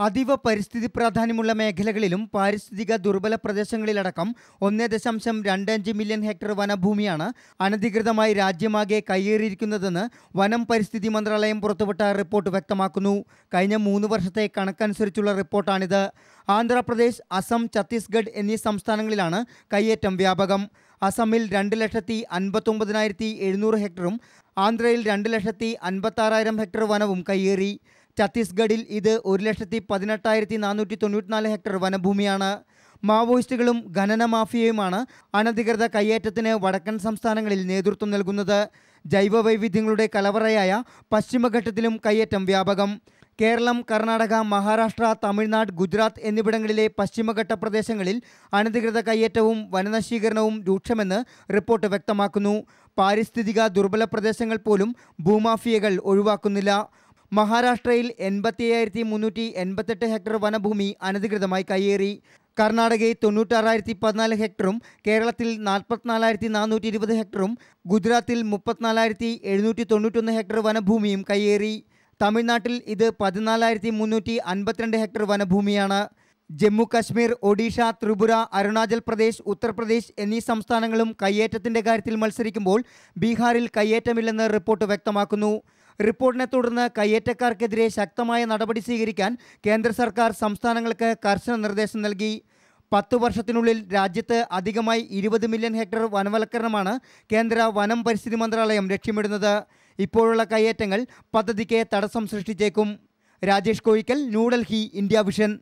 അതീവ പരിസ്ഥിതി പ്രാധാന്യമുള്ള മേഖലകളിലും പാരിസ്ഥിതിക ദുർബല പ്രദേശങ്ങളിലടക്കം ഒന്നേ ദശാംശം രണ്ട് അഞ്ച് മില്യൺ ഹെക്ടർ വനഭൂമിയാണ് അനധികൃതമായി രാജ്യമാകെ കയ്യേറിയിരിക്കുന്നതെന്ന് വനം പരിസ്ഥിതി മന്ത്രാലയം പുറത്തുവിട്ട റിപ്പോർട്ട് വ്യക്തമാക്കുന്നു. കഴിഞ്ഞ മൂന്ന് വർഷത്തെ കണക്കനുസരിച്ചുള്ള റിപ്പോർട്ടാണിത്. ആന്ധ്രാപ്രദേശ് അസം ഛത്തീസ്ഗഡ് എന്നീ സംസ്ഥാനങ്ങളിലാണ് കയ്യേറ്റം വ്യാപകം. അസമിൽ രണ്ട് ലക്ഷത്തി അൻപത്തൊമ്പതിനായിരത്തി എഴുന്നൂറ് ഹെക്ടറും ആന്ധ്രയിൽ രണ്ട് ലക്ഷത്തി അൻപത്താറായിരം ഹെക്ടർ വനവും കയ്യേറി. ഛത്തീസ്ഗഡിൽ ഇത് ഒരു ലക്ഷത്തി പതിനെട്ടായിരത്തി നാനൂറ്റി തൊണ്ണൂറ്റിനാല് ഹെക്ടർ വനഭൂമിയാണ്. മാവോയിസ്റ്റുകളും ഖനന മാഫിയയുമാണ് അനധികൃത കയ്യേറ്റത്തിന് വടക്കൻ സംസ്ഥാനങ്ങളിൽ നേതൃത്വം നൽകുന്നത്. ജൈവ വൈവിധ്യങ്ങളുടെ കലവറയായ പശ്ചിമഘട്ടത്തിലും കയ്യേറ്റം വ്യാപകം. കേരളം കർണാടക മഹാരാഷ്ട്ര തമിഴ്നാട് ഗുജറാത്ത് എന്നിവിടങ്ങളിലെ പശ്ചിമഘട്ട പ്രദേശങ്ങളിൽ അനധികൃത കയ്യേറ്റവും വനനശീകരണവും രൂക്ഷമെന്ന് റിപ്പോർട്ട് വ്യക്തമാക്കുന്നു. പാരിസ്ഥിതിക ദുർബല പ്രദേശങ്ങൾ പോലും ഭൂമാഫിയകൾ ഒഴിവാക്കുന്നില്ല. മഹാരാഷ്ട്രയിൽ എൺപത്തി അയ്യായിരത്തി മുന്നൂറ്റി എൺപത്തെട്ട് ഹെക്ടർ വനഭൂമി അനധികൃതമായി കയ്യേറി. കർണാടകയിൽ തൊണ്ണൂറ്റാറായിരത്തി പതിനാല് ഹെക്ടറും കേരളത്തിൽ നാൽപ്പത്തിനാലായിരത്തി നാനൂറ്റി ഇരുപത് ഹെക്ടറും ഗുജറാത്തിൽ മുപ്പത്തിനാലായിരത്തി എഴുന്നൂറ്റി തൊണ്ണൂറ്റൊന്ന് ഹെക്ടർ വനഭൂമിയും കയ്യേറി. തമിഴ്നാട്ടിൽ ഇത് പതിനാലായിരത്തി മുന്നൂറ്റി അൻപത്തിരണ്ട് ഹെക്ടർ വനഭൂമിയാണ്. ജമ്മു കശ്മീർ ഒഡീഷ ത്രിപുര അരുണാചൽ പ്രദേശ് ഉത്തർപ്രദേശ് എന്നീ സംസ്ഥാനങ്ങളും കയ്യേറ്റത്തിന്റെ കാര്യത്തിൽ മത്സരിക്കുമ്പോൾ ബീഹാറിൽ കയ്യേറ്റമില്ലെന്ന് റിപ്പോർട്ട് വ്യക്തമാക്കുന്നു. റിപ്പോർട്ടിനെ തുടർന്ന് കയ്യേറ്റക്കാർക്കെതിരെ ശക്തമായ നടപടി സ്വീകരിക്കാൻ കേന്ദ്ര സർക്കാർ സംസ്ഥാനങ്ങൾക്ക് കർശന നിർദ്ദേശം നൽകി. പത്തു വർഷത്തിനുള്ളിൽ രാജ്യത്ത് അധികമായി ഇരുപത് മില്യൺ ഹെക്ടർ വനവൽക്കരണമാണ് കേന്ദ്ര വനം പരിസ്ഥിതി മന്ത്രാലയം ലക്ഷ്യമിടുന്നത്. ഇപ്പോഴുള്ള കയ്യേറ്റങ്ങൾ പദ്ധതിക്ക് തടസ്സം സൃഷ്ടിച്ചേക്കും. Rajesh Kozhikkal New Delhi India vision.